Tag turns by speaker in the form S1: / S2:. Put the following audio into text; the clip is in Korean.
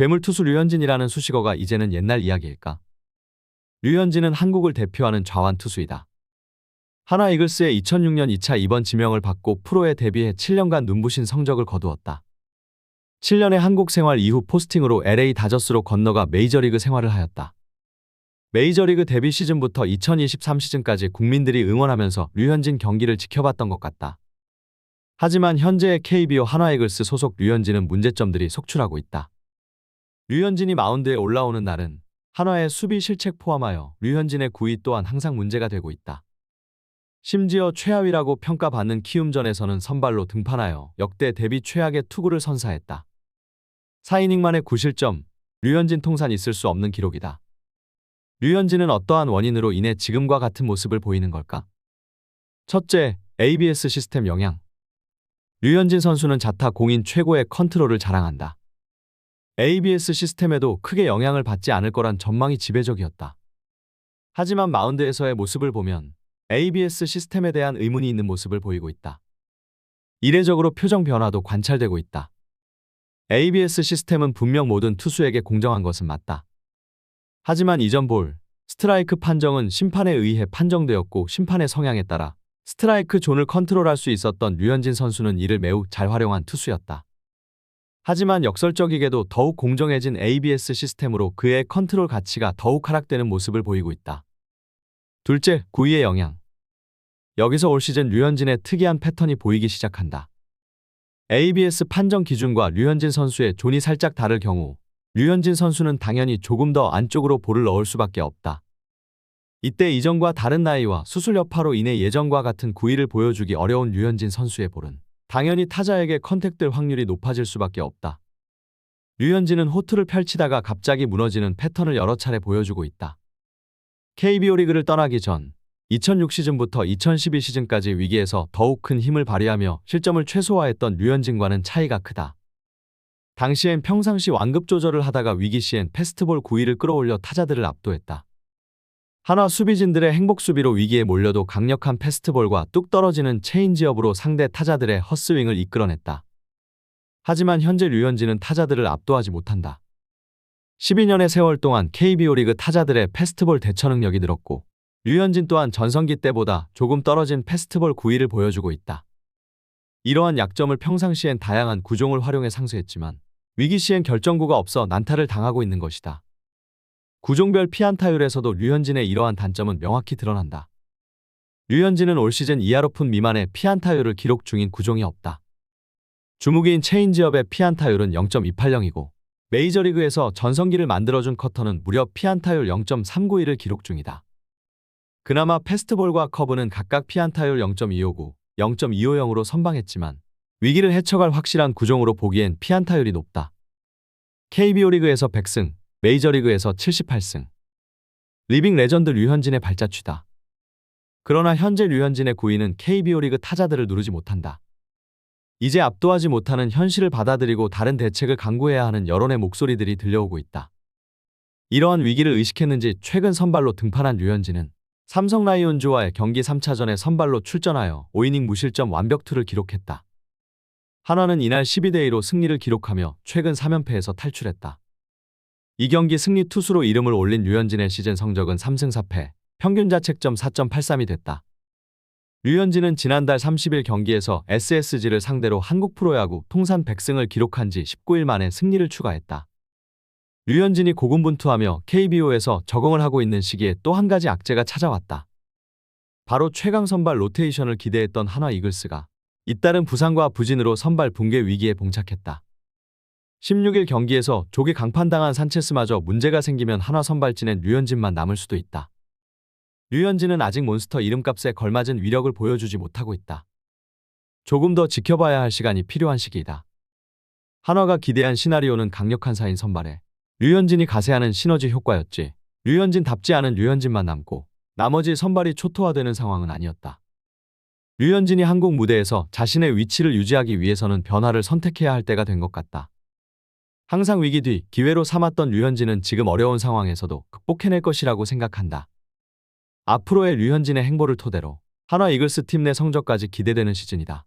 S1: 괴물투수 류현진이라는 수식어가 이제는 옛날 이야기일까? 류현진은 한국을 대표하는 좌완 투수이다. 하나 이글스의 2006년 2차 2번 지명을 받고 프로에 데뷔해 7년간 눈부신 성적을 거두었다. 7년의 한국 생활 이후 포스팅으로 LA 다저스로 건너가 메이저리그 생활을 하였다. 메이저리그 데뷔 시즌부터 2023 시즌까지 국민들이 응원하면서 류현진 경기를 지켜봤던 것 같다. 하지만 현재의 KBO 한화이글스 소속 류현진은 문제점들이 속출하고 있다. 류현진이 마운드에 올라오는 날은 한화의 수비 실책 포함하여 류현진의 구위 또한 항상 문제가 되고 있다. 심지어 최하위라고 평가받는 키움전에서는 선발로 등판하여 역대 데뷔 최악의 투구를 선사했다. 4이닝 만에 9실점, 류현진 통산 있을 수 없는 기록이다. 류현진은 어떠한 원인으로 인해 지금과 같은 모습을 보이는 걸까? 첫째, ABS 시스템 영향. 류현진 선수는 자타 공인 최고의 컨트롤을 자랑한다. ABS 시스템에도 크게 영향을 받지 않을 거란 전망이 지배적이었다. 하지만 마운드에서의 모습을 보면 ABS 시스템에 대한 의문이 있는 모습을 보이고 있다. 이례적으로 표정 변화도 관찰되고 있다. ABS 시스템은 분명 모든 투수에게 공정한 것은 맞다. 하지만 이전 볼, 스트라이크 판정은 심판에 의해 판정되었고 심판의 성향에 따라 스트라이크 존을 컨트롤할 수 있었던 류현진 선수는 이를 매우 잘 활용한 투수였다. 하지만 역설적이게도 더욱 공정해진 ABS 시스템으로 그의 컨트롤 가치가 더욱 하락되는 모습을 보이고 있다. 둘째, 구위의 영향. 여기서 올 시즌 류현진의 특이한 패턴이 보이기 시작한다. ABS 판정 기준과 류현진 선수의 존이 살짝 다를 경우 류현진 선수는 당연히 조금 더 안쪽으로 볼을 넣을 수밖에 없다. 이때 이전과 다른 나이와 수술 여파로 인해 예전과 같은 구위를 보여주기 어려운 류현진 선수의 볼은 당연히 타자에게 컨택될 확률이 높아질 수밖에 없다. 류현진은 호투를 펼치다가 갑자기 무너지는 패턴을 여러 차례 보여주고 있다. KBO 리그를 떠나기 전 2006 시즌부터 2012 시즌까지 위기에서 더욱 큰 힘을 발휘하며 실점을 최소화했던 류현진과는 차이가 크다. 당시엔 평상시 완급 조절을 하다가 위기 시엔 패스트볼 9위를 끌어올려 타자들을 압도했다. 한화 수비진들의 행복 수비로 위기에 몰려도 강력한 패스트볼과 뚝 떨어지는 체인지업으로 상대 타자들의 헛스윙을 이끌어냈다. 하지만 현재 류현진은 타자들을 압도하지 못한다. 12년의 세월 동안 KBO 리그 타자들의 패스트볼 대처 능력이 늘었고 류현진 또한 전성기 때보다 조금 떨어진 패스트볼 9위를 보여주고 있다. 이러한 약점을 평상시엔 다양한 구종을 활용해 상쇄했지만 위기 시엔 결정구가 없어 난타를 당하고 있는 것이다. 구종별 피안타율에서도 류현진의 이러한 단점은 명확히 드러난다. 류현진은 올 시즌 2할 오픈 미만의 피안타율을 기록 중인 구종이 없다. 주무기인 체인지업의 피안타율은 0.280이고 메이저리그에서 전성기를 만들어준 커터는 무려 피안타율 0.391을 기록 중이다. 그나마 패스트볼과 커브는 각각 피안타율 0.259, 0.250으로 선방했지만 위기를 헤쳐갈 확실한 구종으로 보기엔 피안타율이 높다. KBO 리그에서 100승, 메이저리그에서 78승. 리빙 레전드 류현진의 발자취다. 그러나 현재 류현진의 구위는 KBO 리그 타자들을 누르지 못한다. 이제 압도하지 못하는 현실을 받아들이고 다른 대책을 강구해야 하는 여론의 목소리들이 들려오고 있다. 이러한 위기를 의식했는지 최근 선발로 등판한 류현진은 삼성 라이온즈와의 경기 3차전에 선발로 출전하여 5이닝 무실점 완벽투를 기록했다. 한화는 이날 12대2로 승리를 기록하며 최근 3연패에서 탈출했다. 이 경기 승리 투수로 이름을 올린 류현진의 시즌 성적은 3승 4패, 평균 자책점 4.83이 됐다. 류현진은 지난달 30일 경기에서 SSG를 상대로 한국 프로야구 통산 100승을 기록한 지 19일 만에 승리를 추가했다. 류현진이 고군분투하며 KBO에서 적응을 하고 있는 시기에 또 한 가지 악재가 찾아왔다. 바로 최강 선발 로테이션을 기대했던 한화 이글스가 잇따른 부상과 부진으로 선발 붕괴 위기에 봉착했다. 16일 경기에서 조기 강판당한 산체스마저 문제가 생기면 한화 선발진엔 류현진만 남을 수도 있다. 류현진은 아직 몬스터 이름값에 걸맞은 위력을 보여주지 못하고 있다. 조금 더 지켜봐야 할 시간이 필요한 시기이다. 한화가 기대한 시나리오는 강력한 사인 선발에 류현진이 가세하는 시너지 효과였지. 류현진답지 않은 류현진만 남고 나머지 선발이 초토화되는 상황은 아니었다. 류현진이 한국 무대에서 자신의 위치를 유지하기 위해서는 변화를 선택해야 할 때가 된 것 같다. 항상 위기 뒤 기회로 삼았던 류현진은 지금 어려운 상황에서도 극복해낼 것이라고 생각한다. 앞으로의 류현진의 행보를 토대로 한화 이글스 팀 내 성적까지 기대되는 시즌이다.